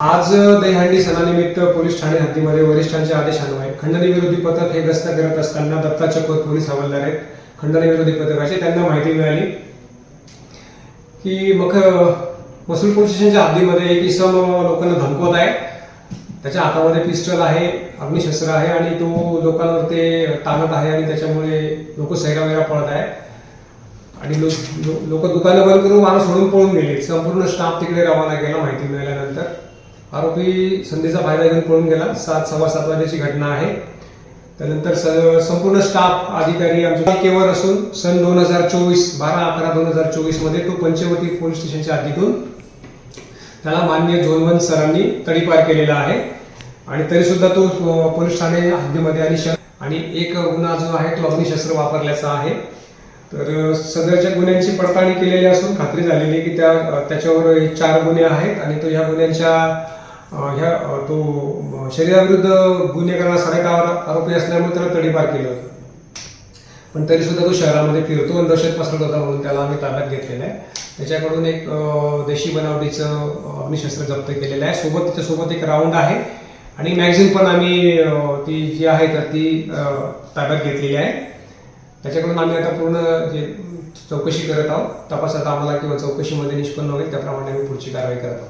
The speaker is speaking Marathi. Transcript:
आज दहीहंडी सणानिमित्त पोलीस ठाणे हद्दीमध्ये वरिष्ठांच्या आदेशान्वये खंडणी विरोधी पथक हे गस्त करत असताना दत्ता चकोर पोलीस हवालदार आहेत. खंडणी विरोधी पथकाचे त्यांना माहिती मिळाली की मग मसूल पोलीस स्टेशनच्या हद्दीमध्ये एक इसम लोकांना धमकवत आहे. त्याच्या हातामध्ये पिस्टल आहे अग्निशस्त्र आहे आणि तो लोकांवर ते ताणत आहे आणि त्याच्यामुळे लोक सैरावैरा पळत आहे आणि लोक लोक दुकानं बंद करून माणूस सोडून पळून गेले संपूर्ण स्टाफ तिकडे रवाना केला माहिती मिळाल्यानंतर. आरोपी संधीचा फायदा घेऊन पळून गेला. सात सव्वा सात वाजेची घटना आहे. त्यानंतर स- संपूर्ण स्टाफ अधिकारी आमच्या केवर असून सन दोन हजार चोवीस बारा अकरा दोन हजार चोवीसमध्ये तो पंचवटी पोलीस स्टेशनच्या हद्दीतून त्याला मान्य झोनवन सरांनी तडीपार केलेला आहे. आणि तरी सुद्धा तो पोलीस ठाणे हद्दीमध्ये आणि शहर आणि एक गुन्हा जो आहे तो अग्निशस्त्र वापरल्याचा आहे. तर सदरच्या गुन्ह्यांची पडताळणी केलेली असून खात्री झालेली आहे की त्या त्याच्यावर चार गुन्हे आहेत आणि तो ह्या गुन्ह्यांच्या ह्या तो शरीराविरुद्ध गुन्हे सारे आरोपी असल्यामुळे त्याला तडीपार केलं होतं. पण तरी सुद्धा तो शहरामध्ये फिरतो आणि दहशत पसरत होता म्हणून त्याला आम्ही ताब्यात घेतलेलं आहे. त्याच्याकडून एक देशी बनावटीचं अग्निशस्त्र जप्त केलेलं आहे. सोबत त्याच्यासोबत एक राऊंड आहे आणि मॅगझिन पण आम्ही ती जी आहे तर ती ताब्यात घेतलेली आहे. त्याच्याकडून आम्ही आता पूर्ण जे चौकशी करत आहोत तपासात आम्हाला किंवा चौकशीमध्ये निष्पन्न होईल त्याप्रमाणे आम्ही पुढची कारवाई करत आहोत.